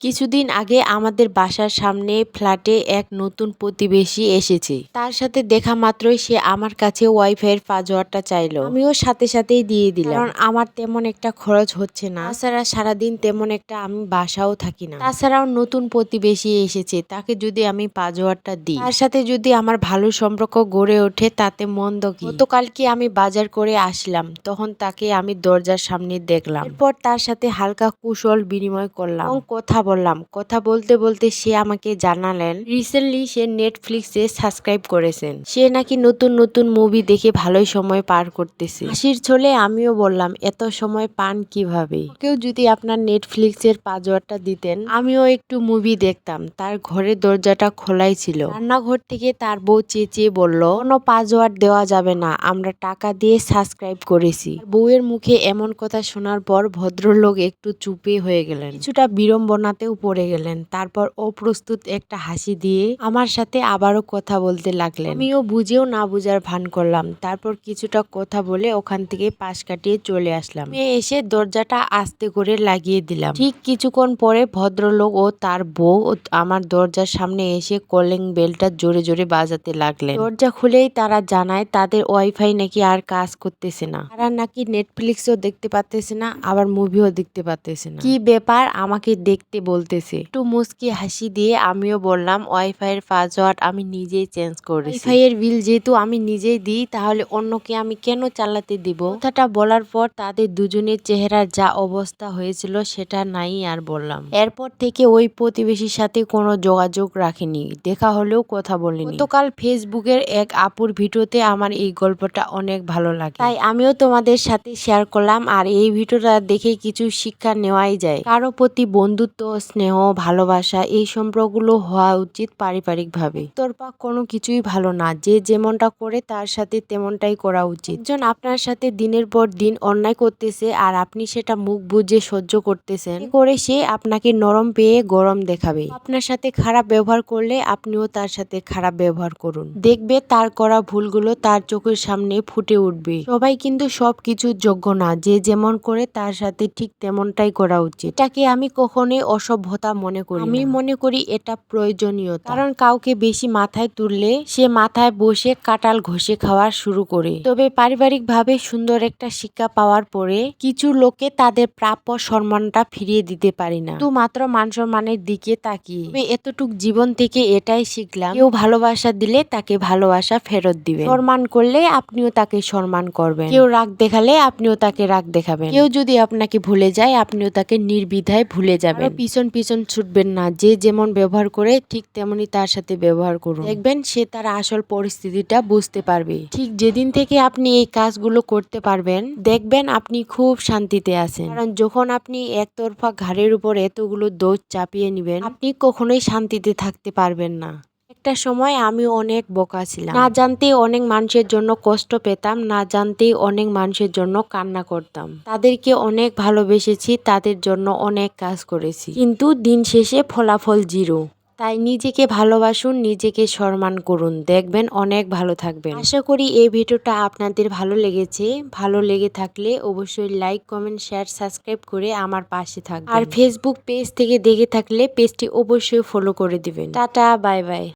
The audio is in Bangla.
কিছুদিন আগে আমাদের বাসার সামনে ফ্ল্যাটে এক নতুন প্রতিবেশী এসেছে। তার সাথে দেখা মাত্রই সে আমার কাছে ওয়াইফাইয়ের পাসওয়ার্ডটা চাইলো। আমিও সাথে সাথেই দিয়ে দিলাম। কারণ আমার তেমন একটা খরচ হচ্ছে না। তাছাড়া সারাদিন তেমন একটা আমি বাসাও থাকি না। তাছাড়াও নতুন প্রতিবেশী এসেছে। তাকে যদি আমি পাসওয়ার্ডটা দিই, তার সাথে যদি আমার ভালো সম্পর্ক গড়ে ওঠে, তাতে মন্দ কি? গতকালকে আমি বাজার করে আসলাম। তখন তাকে আমি দরজার সামনে দেখলাম। এরপর তার সাথে হালকা কুশল বিনিময় করলাম। কথা বললাম, কথা বলতে বলতে সে আমাকে জানালেন রিসেন্টলি সে নেটফ্লিক্সে সাবস্ক্রাইব করেছেন। সে নাকি নতুন নতুন মুভি দেখে ভালোই সময় পার করতেছে। হাসির ছলে আমিও বললাম, এত সময় পান কীভাবে? কেউ যদি আপনার নেটফ্লিক্সের পাসওয়ার্ডটা দিতেন, আমিও একটু মুভি দেখতাম। তার ঘরের দরজাটা খোলাই ছিল। রান্নাঘর থেকে তার বউ চেঁচিয়ে বলল, কোনো পাসওয়ার্ড দেওয়া যাবে না, আমরা টাকা দিয়ে সাবস্ক্রাইব করেছি। বউয়ের মুখে এমন কথা শোনার পর ভদ্রলোক একটু চুপে হয়ে গেলেন। কিছুটা বিড়ম্বনাতেও পড়ে গেলেন। তারপর অপ্রস্তুত একটা হাসি দিয়ে আমার সাথে আবারও কথা বলতে লাগলেন। আমিও বুঝেও না বুঝার ভান করলাম। তারপর কিছুটা কথা বলে ওখান থেকে পাশ কাটিয়ে চলে আসলাম। মেয়ে এসে দরজাটা আস্তে করে লাগিয়ে দিলাম। ঠিক কিছুক্ষণ পরে ভদ্রলোক ও তার বউ আমার দরজার সামনে এসে কলিং বেলটা জোরে জোরে বাজাতে লাগলেন। দরজা খুলেই তারা জানায় তাদের ওয়াইফাই নাকি আর কাজ করতেছে না। তারা নাকি নেটফ্লিক্সও দেখতে পারতেছে না, আবার মুভিও দেখতে পারতেছে না। কি ব্যাপার আমাকে দেখতে বলতেছে। একটু মুচকি হাসি দিয়ে আমিও বললাম ওয়াইফাই এর পাসওয়ার্ড আমি নিজেই চেঞ্জ করেছি। ওয়াইফাই এর বিল যেহেতু আমি নিজেই দিই তাহলে অন্যকে আমি কেন চালাতে দিব? কথাটা বলার পর তাদের দুজনের চেহারার যা অবস্থা হয়েছিল সেটা নাই আর বললাম। এরপর থেকে ওই প্রতিবেশীর সাথে কোনো যোগাযোগ রাখিনি দেখা হলেও কথা বলিনি। গতকাল ফেসবুকের এক আপুর ভিডিওতে আমার এই গল্পটা অনেক ভালো লাগে। তাই আমিও তোমাদের সাথে শেয়ার করলাম আর এই ভিডিওটা দেখে কিছু শিক্ষা নেওয়াই যায়। কারও প্রতি বন্ধুত্ব স্নেহ, ভালোবাসা এই সম্পর্কগুলো হওয়া উচিত পারিবারিকভাবে। তোরপা কোনো কিছুই ভালো না, যে যেমনটা করে তার সাথে তেমনটাই করা উচিত। একজন আপনার সাথে দিনের পর দিন অন্যায় করতেছে আর আপনি সেটা মুখ বুঝে সহ্য করতেছেন করে সে আপনাকে নরম পেয়ে গরম দেখাবে। আপনার সাথে খারাপ ব্যবহার করলে আপনিও তার সাথে খারাপ ব্যবহার করুন। দেখবে তার করা ভুলগুলো তার চোখের সামনে ফুটে উঠবে। সবাই কিন্তু সব কিছুর যোগ্য না, যে যেমন করে তার সাথে ঠিক তেমনটাই করা উচিত। এটাকে আমি কখনোই অসভ্যতা মনে করি আমি মনে করি এটা প্রয়োজনীয়তা। কারণ কাউকে বেশি মাথায় তুললে সে মাথায় বসে কাটাল ঘষে খাওয়া শুরু করে। তবে পারিবারিকভাবে সুন্দর একটা শিক্ষা পাওয়ার পরে কিছু লোকে তাদের প্রাপ্য সম্মানটা ফিরিয়ে দিতে পারি না। শুধু মাত্র মান সম্মানের দিকে তাকিয়ে। এতটুক জীবন থেকে এটাই শিখলাম কেউ ভালোবাসা দিলে তাকে ভালোবাসা ফেরত দিবে। সম্মান করলে আপনিও তাকে সম্মান করবেন। কেউ রাগ দেখালে আপনিও তাকে রাগ দেখাবেন। কেউ যদি আপনাকে ভুলে যায় আপনিও তাকে নির্বিধায় ভুলে যাবেন। পিছন পিছন পিছন ছুটবেন না। যে যেমন ব্যবহার করে ঠিক তেমনি তার সাথে ব্যবহার করুন। দেখবেন সে তার আসল পরিস্থিতিটা বুঝতে পারবে। ঠিক যেদিন থেকে আপনি এই কাজগুলো করতে পারবেন, দেখবেন আপনি খুব শান্তিতে আছেন। কারণ যখন আপনি একতরফা ঘাড়ের উপর এতগুলো দোষ চাপিয়ে নেবেন, আপনি কখনোই শান্তিতে থাকতে পারবেন না। একটা সময় আমি অনেক বোকা ছিলাম। না জানতে অনেক মানুষের জন্য কষ্ট পেতাম না জানতেই অনেক মানুষের জন্য কান্না করতাম। তাদেরকে অনেক ভালোবেসেছি তাদের জন্য অনেক কাজ করেছি। কিন্তু দিন শেষে ফলাফল জিরো। তাই নিজেকে ভালোবাসুন নিজেকে সম্মান করুন। দেখবেন অনেক ভালো থাকবেন। আশা করি এই ভিডিওটা আপনাদের ভালো লেগেছে। ভালো লেগে থাকলে অবশ্যই লাইক কমেন্ট শেয়ার সাবস্ক্রাইব করে আমার পাশে থাকবেন। আর ফেসবুক পেজ থেকে দেখে থাকলে পেজটি অবশ্যই ফলো করে দিবেন। Tata bye bye